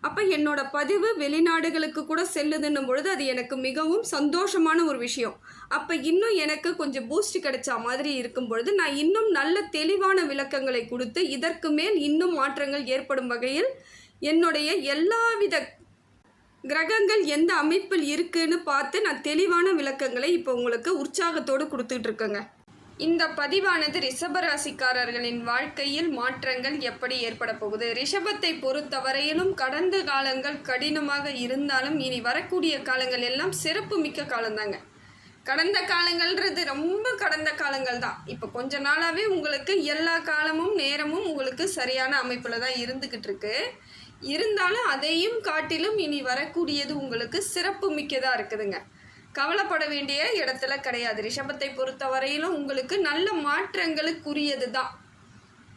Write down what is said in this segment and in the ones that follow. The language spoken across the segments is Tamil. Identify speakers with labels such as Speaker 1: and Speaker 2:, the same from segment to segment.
Speaker 1: அப்போ என்னோட பதிவு வெளிநாடுகளுக்கு கூட செல்லுதுன்னும் பொழுது அது எனக்கு மிகவும் சந்தோஷமான ஒரு விஷயம். அப்போ இன்னும் எனக்கு கொஞ்சம் பூஸ்ட் கிடைச்சா மாதிரி இருக்கும் பொழுது நான் இன்னும் நல்ல தெளிவான விளக்கங்களை கொடுத்து இதற்கு மேல் இன்னும் மாற்றங்கள் ஏற்படும் வகையில் என்னுடைய எல்லாவித கிரகங்கள் எந்த அமைப்பில் இருக்குன்னு பார்த்து நான் தெளிவான விளக்கங்களை இப்போ உங்களுக்கு உற்சாகத்தோடு கொடுத்துட்ருக்கேங்க இந்த பதிவானது ரிஷபராசிக்காரர்களின் வாழ்க்கையில் மாற்றங்கள் எப்படி ஏற்பட போகுது? ரிஷபத்தை பொறுத்தவரையிலும் கடந்த காலங்கள் கடினமாக இருந்தாலும் இனி வரக்கூடிய காலங்கள் எல்லாம் சிறப்பு மிக்க காலம்தாங்க. கடந்த காலங்கள்ன்றது ரொம்ப கடந்த காலங்கள் தான். இப்போ கொஞ்ச நாளாகவே உங்களுக்கு எல்லா காலமும் நேரமும் உங்களுக்கு சரியான அமைப்பில் தான் இருந்துக்கிட்டு இருக்கு இருந்தாலும் அதையும் காட்டிலும் இனி வரக்கூடியது உங்களுக்கு சிறப்பு மிக்கதாக இருக்குதுங்க. கவலைப்பட வேண்டிய இடத்துல கிடையாது. ரிஷபத்தை பொறுத்த வரையிலும் உங்களுக்கு நல்ல மாற்றங்களுக்குரியது தான்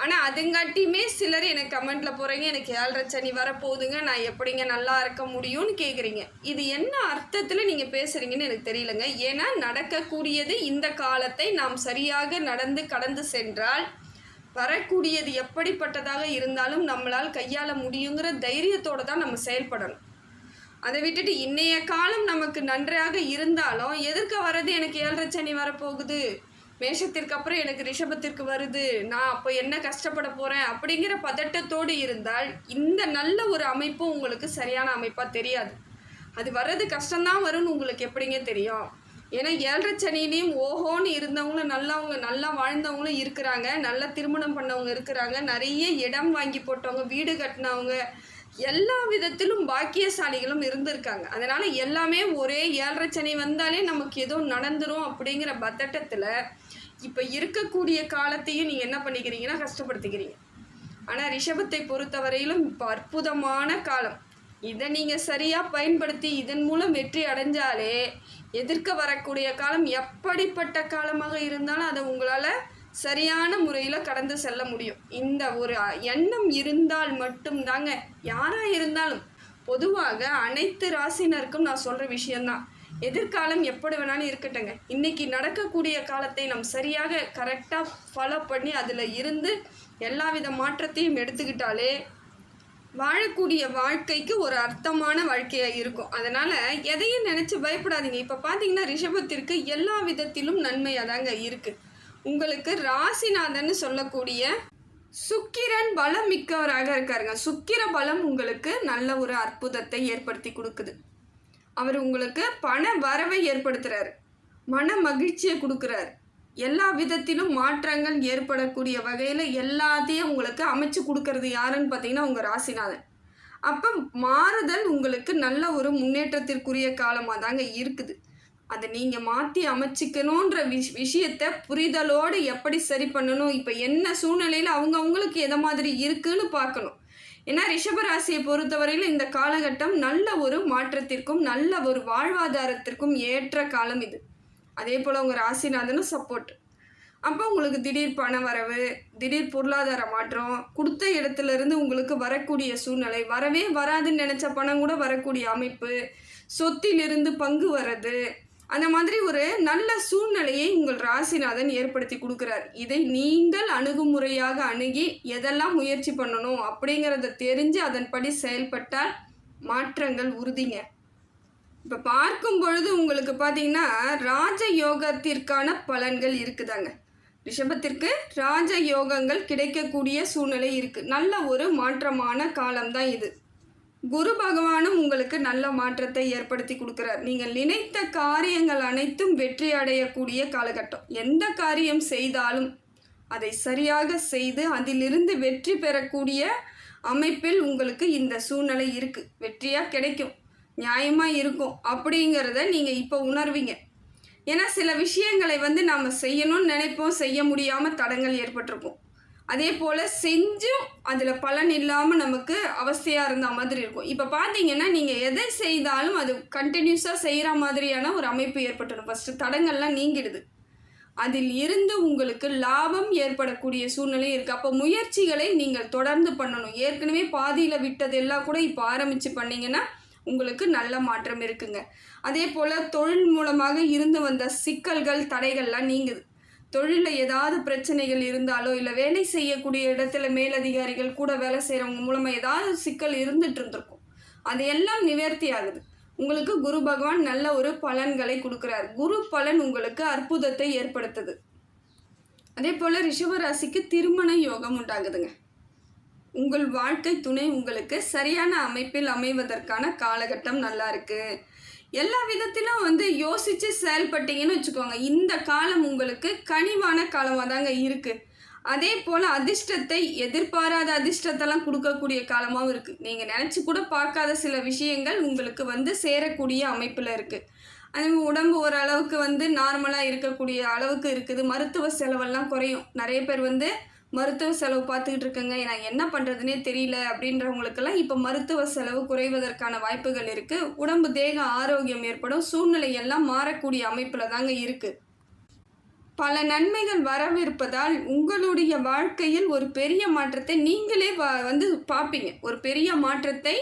Speaker 1: ஆனால் அதுங்காட்டியுமே சிலர் எனக்கு கமெண்ட்டில் போகிறீங்க எனக்கு ஏழரை சனி வரப்போகுதுங்க நான் எப்படிங்க நல்லா இருக்க முடியும்னு கேட்குறீங்க இது என்ன அர்த்தத்தில் நீங்கள் பேசுகிறீங்கன்னு எனக்கு தெரியலங்க. ஏன்னா நடக்கக்கூடியது இந்த காலத்தை நாம் சரியாக நடந்து கடந்து சென்றால் வரக்கூடியது எப்படிப்பட்டதாக இருந்தாலும் நம்மளால் கையாள முடியுங்கிற தைரியத்தோடு தான் நம்ம செயல்படணும். அதை விட்டுட்டு இன்னைய காலம் நமக்கு நன்றாக இருந்தாலும் எதிர்க்க வர்றது எனக்கு ஏழரை சனி வரப்போகுது? மேஷத்திற்கு அப்புறம் எனக்கு ரிஷபத்திற்கு வருது. நான் அப்போ என்ன கஷ்டப்பட போகிறேன் அப்படிங்கிற பதட்டத்தோடு இருந்தால் இந்த நல்ல ஒரு அமைப்பும் உங்களுக்கு சரியான அமைப்பாக தெரியாது. அது வர்றது கஷ்டம்தான் வரும்னு உங்களுக்கு எப்படிங்க தெரியும்? ஏன்னா ஏழரை சனிலையும் ஓஹோன்னு இருந்தவங்களும் நல்லவங்க நல்லா வாழ்ந்தவங்களும் இருக்கிறாங்க. நல்லா திருமணம் பண்ணவங்க இருக்கிறாங்க. நிறைய இடம் வாங்கி போட்டவங்க வீடு கட்டினவங்க எல்லா விதத்திலும் பாக்கியசாலிகளும் இருந்திருக்காங்க. அதனால் எல்லாமே ஒரே ஏழரை சனி வந்தாலே நமக்கு ஏதோ நடந்துரும் அப்படிங்கிற பதட்டத்தில் இப்போ இருக்கக்கூடிய காலத்தையும் நீங்கள் என்ன பண்ணிக்கிறீங்கன்னா கஷ்டப்படுத்திக்கிறீங்க. ஆனால் ரிஷபத்தை பொறுத்தவரையிலும் இப்போ அற்புதமான காலம். இதை நீங்கள் சரியாக பயன்படுத்தி இதன் மூலம் வெற்றி அடைஞ்சாலே எதிர்க்க வரக்கூடிய காலம் எப்படிப்பட்ட காலமாக இருந்தாலும் அதை உங்களால் சரியான முறையில் கடந்து செல்ல முடியும். இந்த ஒரு எண்ணம் இருந்தால் மட்டும்தாங்க யாராக இருந்தாலும். பொதுவாக அனைத்து ராசினருக்கும் நான் சொல்கிற விஷயந்தான் எதிர்காலம் எப்படி வேணாலும் இருக்கட்டுங்க இன்றைக்கி நடக்கக்கூடிய காலத்தை நம் சரியாக கரெக்டாக ஃபாலோ பண்ணி அதில் இருந்து எல்லா வித மாற்றத்தையும் எடுத்துக்கிட்டாலே வாழக்கூடிய வாழ்க்கைக்கு ஒரு அர்த்தமான வாழ்க்கையாக இருக்கும். அதனால் எதையும் நினச்சி பயப்படாதீங்க. இப்போ பார்த்தீங்கன்னா ரிஷபத்திற்கு எல்லா விதத்திலும் நன்மையாக தாங்க இருக்குது உங்களுக்கு ராசிநாதன் சொல்லக்கூடிய சுக்கிரன் பலம் மிக்கவராக இருக்காருங்க. சுக்கிர பலம் உங்களுக்கு நல்ல ஒரு அற்புதத்தை ஏற்படுத்தி கொடுக்குது. அவர் உங்களுக்கு பண வரவை ஏற்படுத்துகிறாரு மன மகிழ்ச்சியை கொடுக்குறாரு. எல்லா விதத்திலும் மாற்றங்கள் ஏற்படக்கூடிய வகையில் எல்லாத்தையும் உங்களுக்கு அமைச்சு கொடுக்கறது யாருன்னு பார்த்தீங்கன்னா உங்கள் ராசிநாதன். அப்போ மாறுதல் உங்களுக்கு நல்ல ஒரு முன்னேற்றத்திற்குரிய காலமாக தாங்க இருக்குது. அதை நீங்கள் மாற்றி அமைச்சிக்கணுன்ற விஷ் விஷயத்தை புரிதலோடு எப்படி சரி பண்ணணும்? இப்போ என்ன சூழ்நிலையில் அவங்க அவங்களுக்கு எதை மாதிரி இருக்குன்னு பார்க்கணும். ஏன்னா ரிஷபராசியை பொறுத்தவரையில் இந்த காலகட்டம் நல்ல ஒரு மாற்றத்திற்கும் நல்ல ஒரு வாழ்வாதாரத்திற்கும் ஏற்ற காலம் இது. அதே போல் உங்கள் ராசிநாதனும் சப்போர்ட் அப்போ உங்களுக்கு திடீர் பண வரவு திடீர் பொருளாதார மாற்றம் கொடுத்த இடத்துல இருந்து உங்களுக்கு வரக்கூடிய சூழ்நிலை வரவே வராதுன்னு நினச்ச பணம் கூட வரக்கூடிய அமைப்பு சொத்திலிருந்து பங்கு வர்றது அந்த மாதிரி ஒரு நல்ல சூழ்நிலையை உங்கள் ராசிநாதன் ஏற்படுத்தி கொடுக்குறார். இதை நீங்கள் அணுகுமுறையாக அணுகி எதெல்லாம் முயற்சி பண்ணணும் அப்படிங்கிறத தெரிஞ்சு அதன்படி செயல்பட்டால் மாற்றங்கள் உறுதிங்க. இப்போ பார்க்கும் பொழுது உங்களுக்கு பார்த்தீங்கன்னா ராஜ யோகத்திற்கான பலன்கள் இருக்குதாங்க. ரிஷபத்திற்கு ராஜ யோகங்கள் கிடைக்கக்கூடிய சூழ்நிலை இருக்குது நல்ல ஒரு மாற்றமான காலம்தான் இது. குரு பகவானும் உங்களுக்கு நல்ல மாற்றத்தை ஏற்படுத்தி கொடுக்குறார். நீங்கள் நினைத்த காரியங்கள் அனைத்தும் வெற்றி அடையக்கூடிய காலகட்டம். எந்த காரியம் செய்தாலும் அதை சரியாக செய்து அதிலிருந்து வெற்றி பெறக்கூடிய அமைப்பில் உங்களுக்கு இந்த சூழ்நிலை இருக்குது வெற்றியாக கிடைக்கும். நியாயமாக இருக்கும். அப்படிங்கிறத நீங்கள் இப்போ உணர்வீங்க. ஏன்னா சில விஷயங்களை வந்து நாம் செய்யணும்னு நினைப்போம். செய்ய முடியாமல் தடங்கள் ஏற்பட்டிருக்கும். அதே போல் செஞ்சும் அதில் பலன் இல்லாமல் நமக்கு அவஸ்தையாக இருந்த மாதிரி இருக்கும். இப்போ பார்த்தீங்கன்னா நீங்கள் எதை செய்தாலும் அது கண்டினியூஸாக செய்கிற மாதிரியான ஒரு அமைப்பு ஏற்பட்டுடும் ஃபஸ்ட்டு தடங்கள்லாம் நீங்கிடுது. அதில் இருந்து உங்களுக்கு லாபம் ஏற்படக்கூடிய சூழ்நிலை இருக்குது அப்போ முயற்சிகளை நீங்கள் தொடர்ந்து பண்ணணும். ஏற்கனவே பாதியில் விட்டதெல்லாம் கூட இப்போ ஆரம்பித்து பண்ணிங்கன்னா உங்களுக்கு நல்ல மாற்றம் இருக்குங்க. அதே போல் தொழில் மூலமாக இருந்து வந்த சிக்கல்கள் தடைகள்லாம் நீங்குது. தொழிலில் ஏதாவது பிரச்சனைகள் இருந்தாலோ இல்லை வேலை செய்யக்கூடிய இடத்துல மேலதிகாரிகள் கூட வேலை செய்கிறவங்க மூலமாக ஏதாவது சிக்கல் இருந்துட்டு இருந்திருக்கும். அது எல்லாம் நிவர்த்தி ஆகுது. உங்களுக்கு குரு பகவான் நல்ல ஒரு பலன்களை கொடுக்குறார். குரு பலன் உங்களுக்கு அற்புதத்தை ஏற்படுத்துது. அதே போல் ரிஷபராசிக்கு திருமண யோகம் உண்டாகுதுங்க. உங்கள் வாழ்க்கை துணை உங்களுக்கு சரியான அமைப்பில் அமைவதற்கான காலகட்டம் நல்லா இருக்குது எல்லா விதத்திலும் வந்து யோசித்து செயல்பட்டீங்கன்னு வச்சுக்கோங்க. இந்த காலம் உங்களுக்கு கனிவான காலமாக தாங்க இருக்குது அதே போல் அதிர்ஷ்டத்தை எதிர்பாராத அதிர்ஷ்டத்தெல்லாம் கொடுக்கக்கூடிய காலமாகவும் இருக்குது நீங்கள் நினச்சி கூட பார்க்காத சில விஷயங்கள் உங்களுக்கு வந்து சேரக்கூடிய அமைப்பில் இருக்குது அதே உடம்பு ஓரளவுக்கு வந்து நார்மலாக இருக்கக்கூடிய அளவுக்கு இருக்குது. மருத்துவ செலவெல்லாம் குறையும். நிறைய பேர் வந்து மருத்துவ செலவு பார்த்துக்கிட்டு இருக்கேங்க. நான் என்ன பண்ணுறதுனே தெரியல அப்படின்றவங்களுக்கெல்லாம் இப்போ மருத்துவ செலவு குறைவதற்கான வாய்ப்புகள் இருக்குது உடம்பு தேக ஆரோக்கியம் ஏற்படும். சூழ்நிலை எல்லாம் மாறக்கூடிய அமைப்பில் தாங்க இருக்குது பல நன்மைகள் வரவிருப்பதால் உங்களுடைய வாழ்க்கையில் ஒரு பெரிய மாற்றத்தை நீங்களே வ- வந்து பார்ப்பீங்க. ஒரு பெரிய மாற்றத்தை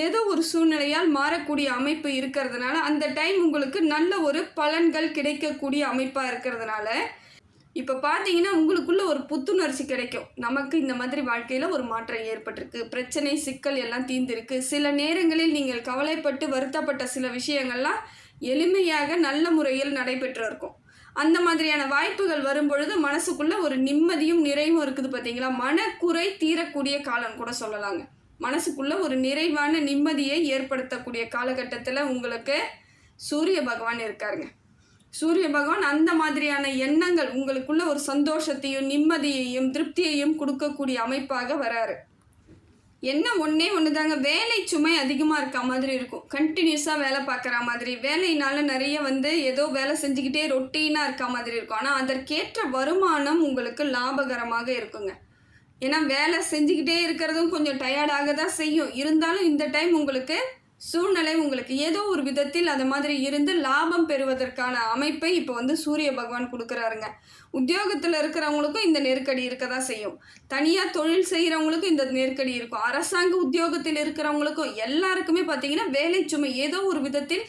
Speaker 1: ஏதோ ஒரு சூழ்நிலையால் மாறக்கூடிய அமைப்பு இருக்கிறதுனால அந்த டைம் உங்களுக்கு நல்ல ஒரு பலன்கள் கிடைக்கக்கூடிய அமைப்பாக இருக்கிறதுனால இப்போ பார்த்தீங்கன்னா உங்களுக்குள்ள ஒரு புத்துணர்ச்சி கிடைக்கும். நமக்கு இந்த மாதிரி வாழ்க்கையில் ஒரு மாற்றம் ஏற்பட்டிருக்கு. பிரச்சனை சிக்கல் எல்லாம் தீர்ந்திருக்கு. சில நேரங்களில் நீங்கள் கவலைப்பட்டு வருத்தப்பட்ட சில விஷயங்கள்லாம் எளிமையாக நல்ல முறையில் நடைபெற்று இருக்கும். அந்த மாதிரியான வாய்ப்புகள் வரும்பொழுது மனசுக்குள்ள ஒரு நிம்மதியும் நிறைவும் இருக்குது பார்த்தீங்களா மனக்குறை தீரக்கூடிய காலம் கூட சொல்லலாங்க. மனசுக்குள்ள ஒரு நிறைவான நிம்மதியை ஏற்படுத்தக்கூடிய காலகட்டத்தில் உங்களுக்கு சூரிய பகவான் இருக்காருங்க. சூரிய பகவான் அந்த மாதிரியான எண்ணங்கள் உங்களுக்குள்ள ஒரு சந்தோஷத்தையும் நிம்மதியையும் திருப்தியையும் கொடுக்கக்கூடிய அமைப்பாக வராரு. என்ன ஒன்றே ஒன்று தாங்க வேலை சுமை அதிகமாக இருக்க மாதிரி இருக்கும். கண்டினியூஸாக வேலை பார்க்குற மாதிரி வேலையினால நிறைய வந்து ஏதோ வேலை செஞ்சுக்கிட்டே ரொட்டீனாக இருக்க மாதிரி இருக்கும். ஆனால் அதற்கேற்ற வருமானம் உங்களுக்கு லாபகரமாக இருக்குங்க. ஏன்னா வேலை செஞ்சுக்கிட்டே இருக்கிறதும் கொஞ்சம் டயர்டாக தான் செய்யும். இருந்தாலும் இந்த டைம் உங்களுக்கு சூழ்நிலை உங்களுக்கு ஏதோ ஒரு விதத்தில் அது மாதிரி இருந்து லாபம் பெறுவதற்கான அமைப்பை இப்போ வந்து சூரிய பகவான் கொடுக்குறாருங்க. உத்தியோகத்தில் இருக்கிறவங்களுக்கும் இந்த நெருக்கடி இருக்க தான் செய்யும். தனியாக தொழில் செய்கிறவங்களுக்கும் இந்த நெருக்கடி இருக்கும். அரசாங்க உத்தியோகத்தில் இருக்கிறவங்களுக்கும் எல்லாருக்குமே பார்த்தீங்கன்னா வேலை சுமை ஏதோ ஒரு விதத்தில்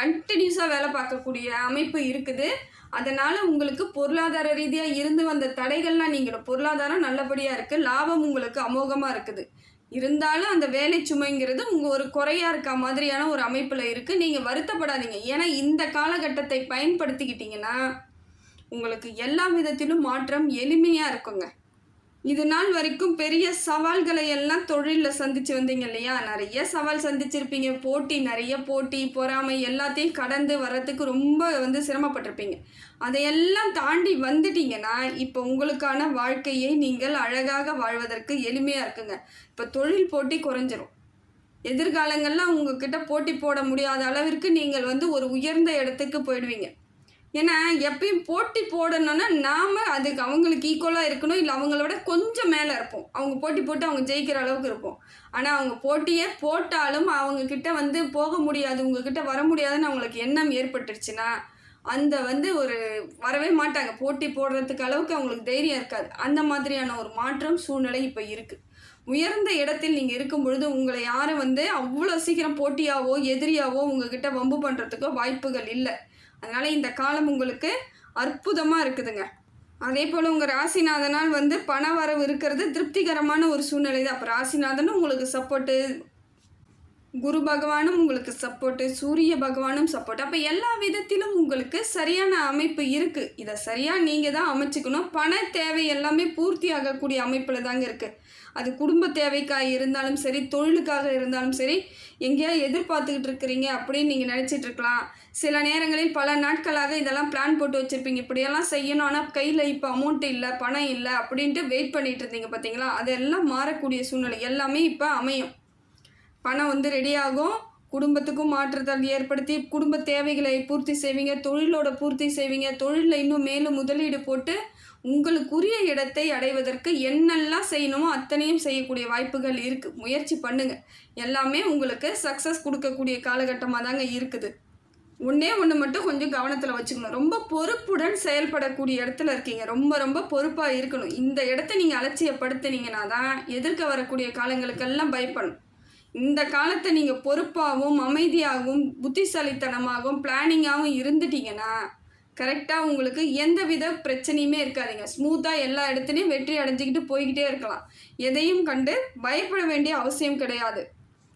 Speaker 1: கண்டினியூஸாக வேலை பார்க்கக்கூடிய அமைப்பு இருக்குது. அதனால் உங்களுக்கு பொருளாதார ரீதியாக இருந்து வந்த தடைகள்லாம் நீங்கள் பொருளாதாரம் நல்லபடியாக இருக்குது லாபம் உங்களுக்கு அமோகமாக இருக்குது. இருந்தாலும் அந்த வேலை சுமைங்கிறது உங்கள் ஒரு குறையாக இருக்க மாதிரியான ஒரு அமைப்பில் இருக்குது நீங்கள் வருத்தப்படாதீங்க. ஏன்னா இந்த காலகட்டத்தை பயன்படுத்திக்கிட்டிங்கன்னா உங்களுக்கு எல்லா விதத்திலும் மாற்றம் எளிமையாக இருக்குங்க. இது நாள் வரைக்கும் பெரிய சவால்களை எல்லாம் தொழிலில் சந்திச்சு வந்தீங்க இல்லையா? நிறைய சவால் சந்திச்சிருப்பீங்க. போட்டி நிறைய போட்டி பொறாமை எல்லாத்தையும் கடந்து வர்றதுக்கு ரொம்ப வந்து சிரமப்பட்டிருப்பீங்க. அதையெல்லாம் தாண்டி வந்துட்டீங்கன்னா இப்போ உங்களுக்கான வாழ்க்கையை நீங்கள் அழகாக வாழ்வதற்கு எளிமையாக இருக்குங்க. இப்போ தொழில் போட்டி குறைஞ்சிரும். எதிர்காலங்களில் உங்ககிட்ட போட்டி போட முடியாத அளவிற்கு நீங்கள் வந்து ஒரு உயர்ந்த இடத்துக்கு போயிடுவீங்க. ஏன்னா எப்பயும் போட்டி போடணும்னா நாம் அதுக்கு அவங்களுக்கு ஈக்குவலாக இருக்கணும். இல்லை அவங்களோட கொஞ்சம் மேலே இருப்போம். அவங்க போட்டி போட்டு அவங்க ஜெயிக்கிற அளவுக்கு இருப்போம். ஆனால் அவங்க போட்டியே போட்டாலும் அவங்கக்கிட்ட வந்து போக முடியாது உங்ககிட்ட வர முடியாதுன்னு அவங்களுக்கு எண்ணம் ஏற்பட்டுருச்சுன்னா அந்த வந்து ஒரு வரவே மாட்டாங்க. போட்டி போடுறதுக்கு அளவுக்கு அவங்களுக்கு தைரியம் இருக்காது. அந்த மாதிரியான ஒரு மாற்றம் சூழ்நிலை இப்போ இருக்குது உயர்ந்த இடத்தில் நீங்கள் இருக்கும் பொழுது உங்களை யாரும் வந்து அவ்வளோ சீக்கிரம் போட்டியாவோ எதிரியாவோ உங்ககிட்ட வம்பு பண்ணுறதுக்கோ வாய்ப்புகள் இல்லை. அதனால் இந்த காலம் உங்களுக்கு அற்புதமாக இருக்குதுங்க. அதே போல் உங்கள் ராசிநாதனால் வந்து பண வரவு இருக்கிறது திருப்திகரமான ஒரு சூழ்நிலை தான் அப்போ ராசிநாதனும் உங்களுக்கு சப்போர்ட்டு குரு பகவானும் உங்களுக்கு சப்போர்ட்டு சூரிய பகவானும் சப்போர்ட் அப்போ எல்லா விதத்திலும் உங்களுக்கு சரியான அமைப்பு இருக்குது இதை சரியாக நீங்கள் தான் அமைச்சுக்கணும். பண தேவை எல்லாமே பூர்த்தி ஆகக்கூடிய அமைப்பில் தாங்க இருக்குது அது குடும்ப தேவைக்காக இருந்தாலும் சரி தொழிலுக்காக இருந்தாலும் சரி எங்கேயா எதிர்பார்த்துக்கிட்டு இருக்கிறீங்க அப்படின்னு நீங்கள் நினச்சிட்டு இருக்கலாம். சில நேரங்களில் பல நாட்களாக இதெல்லாம் பிளான் போட்டு வச்சுருப்பீங்க. இப்படியெல்லாம் செய்யணும். ஆனால் கையில் இப்போ அமௌண்ட் இல்லை பணம் இல்லை அப்படின்ட்டு வெயிட் பண்ணிகிட்டு இருந்தீங்க பார்த்தீங்களா அதெல்லாம் மாறக்கூடிய சூழ்நிலை. எல்லாமே இப்போ அமையும். பணம் வந்து ரெடியாகும் குடும்பத்துக்கும் மாற்றத்தால் ஏற்படுத்தி குடும்ப தேவைகளை பூர்த்தி செய்வீங்க தொழிலோட பூர்த்தி செய்வீங்க தொழிலில் இன்னும் மேலும் முதலீடு போட்டு உங்களுக்குரிய இடத்தை அடைவதற்கு என்னெல்லாம் செய்யணுமோ அத்தனையும் செய்யக்கூடிய வாய்ப்புகள் இருக்குது முயற்சி பண்ணுங்கள் எல்லாமே உங்களுக்கு சக்ஸஸ் கொடுக்கக்கூடிய காலகட்டமாக தாங்க இருக்குது. ஒன்றே ஒன்று மட்டும் கொஞ்சம் கவனத்தில் வச்சுக்கணும். ரொம்ப பொறுப்புடன் செயல்படக்கூடிய இடத்துல இருக்கீங்க. ரொம்ப ரொம்ப பொறுப்பாக இருக்கணும். இந்த இடத்த நீங்கள் அலட்சியப்படுத்தினீங்கன்னா தான் எதிர்க்க வரக்கூடிய காலங்களுக்கெல்லாம் பயப்படணும். இந்த காலத்தை நீங்கள் பொறுப்பாகவும் அமைதியாகவும் புத்திசாலித்தனமாகவும் பிளானிங்காகவும் இருந்துட்டீங்கன்னா கரெக்டாக உங்களுக்கு எந்த வித பிரச்சனையுமே இருக்காதுங்க. ஸ்மூத்தாக எல்லா இடத்துலையும் வெற்றி அடைஞ்சிக்கிட்டு போய்கிட்டே இருக்கலாம். எதையும் கண்டு பயப்பட வேண்டிய அவசியம் கிடையாது.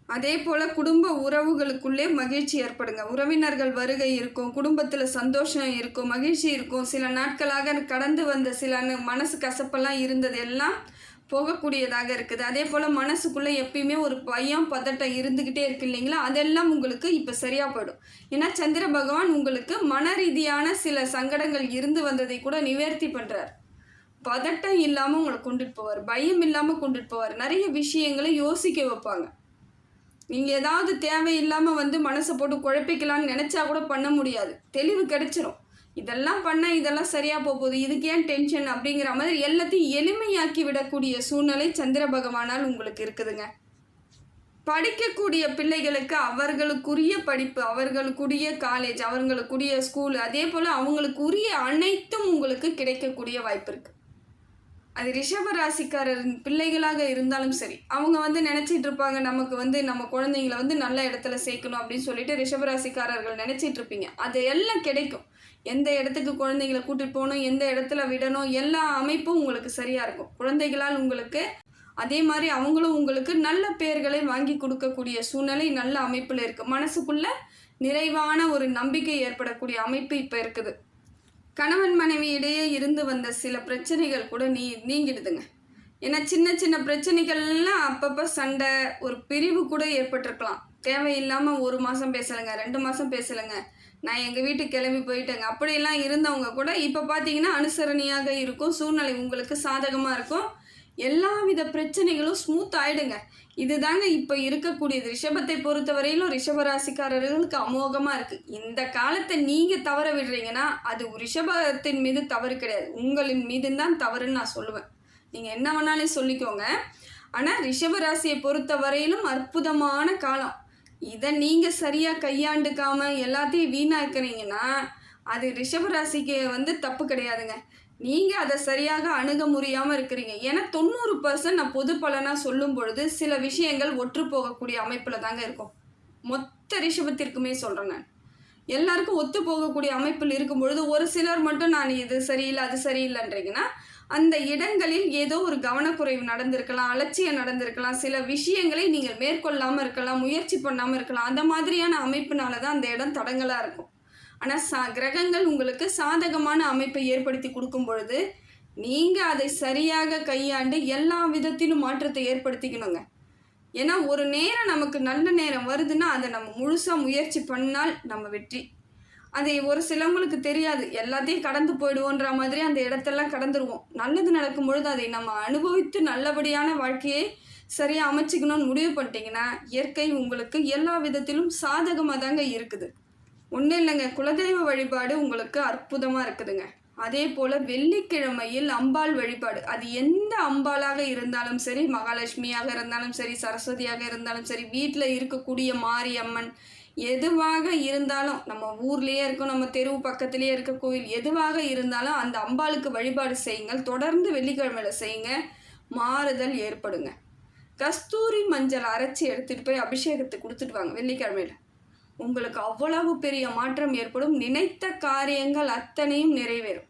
Speaker 1: அதே போல் குடும்ப உறவுகளுக்குள்ளே மகிழ்ச்சி ஏற்படுங்க. உறவினர்கள் வருகை இருக்கும் குடும்பத்தில் சந்தோஷம் இருக்கும் மகிழ்ச்சி இருக்கும். சில நாட்களாக கடந்து வந்த சில மனசு கசப்பெல்லாம் இருந்தது எல்லாம் போகக்கூடியதாக இருக்குது. அதே போல் மனசுக்குள்ளே எப்பயுமே ஒரு பயம் பதட்டம் இருந்துக்கிட்டே இருக்கு இல்லைங்களா? அதெல்லாம் உங்களுக்கு இப்போ சரியாக போயிடும். ஏன்னா சந்திர பகவான் உங்களுக்கு மன ரீதியான சில சங்கடங்கள் இருந்து வந்ததை கூட நிவர்த்தி பண்ணுறார் பதட்டம் இல்லாமல் உங்களை கொண்டுட்டு போவார். பயம் இல்லாமல் கொண்டுட்டு போவார். நிறைய விஷயங்களை யோசிக்க வைப்பாங்க. நீங்கள் ஏதாவது தேவையில்லாமல் வந்து மனசை போட்டு குழப்பிக்கலான்னு நினச்சா கூட பண்ண முடியாது. தெளிவு கிடைச்சிரும். இதெல்லாம் பண்ண இதெல்லாம் சரியாக போக போகுது இதுக்கு ஏன் டென்ஷன் அப்படிங்கிற மாதிரி எல்லாத்தையும் எளிமையாக்கி விடக்கூடிய சூழ்நிலை சந்திர பகவானால் உங்களுக்கு இருக்குதுங்க. படிக்கக்கூடிய பிள்ளைகளுக்கு அவர்களுக்குரிய படிப்பு அவர்களுக்குரிய காலேஜ் அவர்களுக்குரிய ஸ்கூல் அதே போல் அவங்களுக்குரிய அனைத்தும் உங்களுக்கு கிடைக்கக்கூடிய வாய்ப்பு இருக்குது அது ரிஷப ராசிக்காரரின் பிள்ளைகளாக இருந்தாலும் சரி அவங்க வந்து நினச்சிட்டு இருப்பாங்க நமக்கு வந்து நம்ம குழந்தைங்கள வந்து நல்ல இடத்துல சேர்க்கணும் அப்படின்னு சொல்லிட்டு ரிஷப ராசிக்காரர்கள் நினச்சிட்டு இருப்பீங்க. அது எல்லாம் கிடைக்கும். எந்த இடத்துக்கு குழந்தைங்கள கூட்டிகிட்டு போகணும் எந்த இடத்துல விடணும் எல்லா அமைப்பும் உங்களுக்கு சரியாக இருக்கும். குழந்தைகளால் உங்களுக்கு அதே மாதிரி அவங்களும் உங்களுக்கு நல்ல பெயர்களை வாங்கி கொடுக்கக்கூடிய சூழ்நிலை நல்ல அமைப்பில் இருக்குது மனசுக்குள்ள நிறைவான ஒரு நம்பிக்கை ஏற்படக்கூடிய அமைப்பு இப்போ இருக்குது. கணவன் மனைவி இடையே இருந்து வந்த சில பிரச்சனைகள் கூட நீ நீங்கிடுதுங்க. ஏன்னா சின்ன சின்ன பிரச்சனைகள்லாம் அப்பப்போ சண்டை ஒரு பிரிவு கூட ஏற்பட்டிருக்கலாம். தேவையில்லாமல் ஒரு மாதம் பேசலைங்க ரெண்டு மாதம் பேசலைங்க. நான் எங்கள் வீட்டுக்கு கிளம்பி போயிட்டேங்க. அப்படியெல்லாம் இருந்தவங்க கூட இப்போ பார்த்தீங்கன்னா அனுசரணையாக இருக்கும். சூழ்நிலை உங்களுக்கு சாதகமாக இருக்கும். எல்லா வித பிரச்சனைகளும் ஸ்மூத் ஆகிடுங்க இதுதாங்க இப்போ இருக்கக்கூடியது. ரிஷபத்தை பொறுத்தவரையிலும் ரிஷபராசிக்காரர்களுக்கு அமோகமாக இருக்குது இந்த காலத்தை நீங்கள் தவற விடுறீங்கன்னா அது ரிஷபத்தின் மீது தவறு கிடையாது. உங்களின் மீது தான் தவறுன்னு நான் சொல்லுவேன். நீங்கள் என்ன வேணாலும் சொல்லிக்கோங்க. ஆனால் ரிஷபராசியை பொறுத்தவரையிலும் அற்புதமான காலம். இதை நீங்கள் சரியாக கையாண்டுக்காம எல்லாத்தையும் வீணாக்குறீங்கன்னா அது ரிஷபராசிக்கு வந்து தப்பு கிடையாதுங்க. நீங்கள் அதை சரியாக அணுக முடியாமல் இருக்கிறீங்க. ஏன்னா தொண்ணூறு பர்சன்ட் நான் பொது பலனாக சொல்லும் பொழுது சில விஷயங்கள் ஒற்று போகக்கூடிய அமைப்பில் தாங்க இருக்கும். மொத்த ரிஷபத்திற்குமே சொல்கிறேன் நான். எல்லாருக்கும் ஒத்து போகக்கூடிய அமைப்பில் இருக்கும் பொழுது ஒரு சிலர் மட்டும் நான் இது சரியில்லை அது சரியில்லைன்றீங்கன்னா அந்த இடங்களில் ஏதோ ஒரு கவனக்குறைவு நடந்திருக்கலாம் அலட்சியம் நடந்திருக்கலாம் சில விஷயங்களை நீங்கள் மேற்கொள்ளாமல் இருக்கலாம் முயற்சி பண்ணாமல் இருக்கலாம். அந்த மாதிரியான அமைப்பினால தான் அந்த இடம் தடங்கலாக இருக்கும். ஆனால் சா கிரகங்கள் உங்களுக்கு சாதகமான அமைப்பை ஏற்படுத்தி கொடுக்கும் பொழுது நீங்கள் அதை சரியாக கையாண்டு எல்லா விதத்திலும் மாற்றத்தை ஏற்படுத்திக்கணுங்க. ஏன்னா ஒரு நேரம் நமக்கு நல்ல நேரம் வருதுன்னா அதை நம்ம முழுசாக முயற்சி பண்ணால் நம்ம வெற்றி. அது ஒரு சிலவங்களுக்கு தெரியாது. எல்லாத்தையும் கடந்து போயிடுவோன்ற மாதிரி அந்த இடத்தெல்லாம் கடந்துருவோம். நல்லது நடக்கும் பொழுது அதை நம்ம அனுபவித்து நல்லபடியான வாழ்க்கையை சரியாக அமைச்சிக்கணும்னு முடிவு பண்ணிட்டீங்கன்னா இயற்கை உங்களுக்கு எல்லா விதத்திலும் சாதகமாக தாங்க இருக்குது. ஒன்றும் இல்லைங்க. குலதெய்வ வழிபாடு உங்களுக்கு அற்புதமாக இருக்குதுங்க. அதே போல் வெள்ளிக்கிழமையில் அம்பாள் வழிபாடு. அது எந்த அம்பாளாக இருந்தாலும் சரி மகாலட்சுமியாக இருந்தாலும் சரி சரஸ்வதியாக இருந்தாலும் சரி வீட்டில் இருக்கக்கூடிய மாரியம்மன் எதுவாக இருந்தாலும் நம்ம ஊர்லேயே இருக்கும் நம்ம தெருவு பக்கத்துலேயே இருக்க கோயில் எதுவாக இருந்தாலும் அந்த அம்பாளுக்கு வழிபாடு செய்யுங்கள் தொடர்ந்து வெள்ளிக்கிழமையில செய்யுங்க மாறுதல் ஏற்படுங்க. கஸ்தூரி மஞ்சள் அரைச்சி எடுத்துகிட்டு போய் அபிஷேகத்தை கொடுத்துட்டு வாங்க வெள்ளிக்கிழமையில. உங்களுக்கு அவ்வளவு பெரிய மாற்றம் ஏற்படும் நினைத்த காரியங்கள் அத்தனையும் நிறைவேறும்.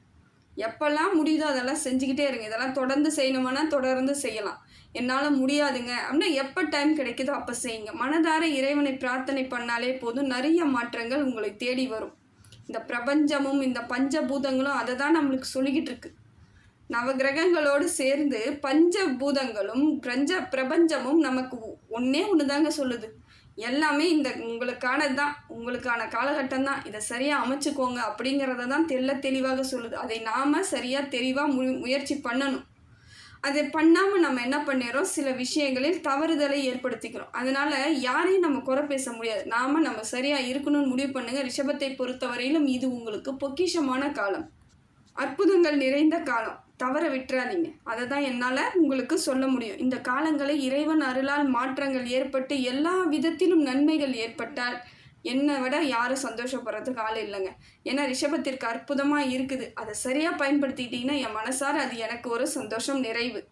Speaker 1: எப்பெல்லாம் முடியுதோ அதெல்லாம் செஞ்சுக்கிட்டே இருங்க இதெல்லாம் தொடர்ந்து செய்யணுமானா தொடர்ந்து செய்யலாம். என்னால் முடியாதுங்க. அப்படின்னா எப்போ டைம் கிடைக்குதோ அப்போ செய்யுங்க. மனதார இறைவனை பிரார்த்தனை பண்ணாலே போதும். நிறைய மாற்றங்கள் உங்களை தேடி வரும். இந்த பிரபஞ்சமும் இந்த பஞ்சபூதங்களும் அதை தான் நம்மளுக்கு சொல்லிக்கிட்டு இருக்கு. நவகிரகங்களோடு சேர்ந்து பஞ்சபூதங்களும் பிரஞ்ச பிரபஞ்சமும் நமக்கு ஒன்றே ஒன்று தாங்க சொல்லுது. எல்லாமே இந்த உங்களுக்கானது தான். உங்களுக்கான காலகட்டம் தான். இதை சரியாக அமைச்சுக்கோங்க அப்படிங்கிறத தான் தெள்ள தெளிவாக சொல்லுது. அதை நாம் சரியாக தெளிவாக மு முயற்சி பண்ணணும். அதை பண்ணாமல் நம்ம என்ன பண்ணிடுறோம்? சில விஷயங்களில் தவறுதலை ஏற்படுத்திக்கிறோம். அதனால் யாரையும் நம்ம குறை பேச முடியாது. நாம் நம்ம சரியாக இருக்கணும்னு முடிவு பண்ணுங்கள் ரிஷபத்தை பொறுத்தவரையிலும் இது உங்களுக்கு பொக்கிஷமான காலம். அற்புதங்கள் நிறைந்த காலம். தவற விட்டுறாதீங்க. அதை தான் என்னால் உங்களுக்கு சொல்ல முடியும். இந்த காலங்களை இறைவன் அருளால் மாற்றங்கள் ஏற்பட்டு எல்லா விதத்திலும் நன்மைகள் ஏற்பட்டால் என்னை விட யாரும் சந்தோஷப்படுறதுக்கு ஆள் இல்லைங்க. ஏன்னா ரிஷபத்திற்கு அற்புதமாக இருக்குது. அதை சரியாக பயன்படுத்திக்கிட்டிங்கன்னா என் மனசார அது எனக்கு ஒரு சந்தோஷம் நிறைவு.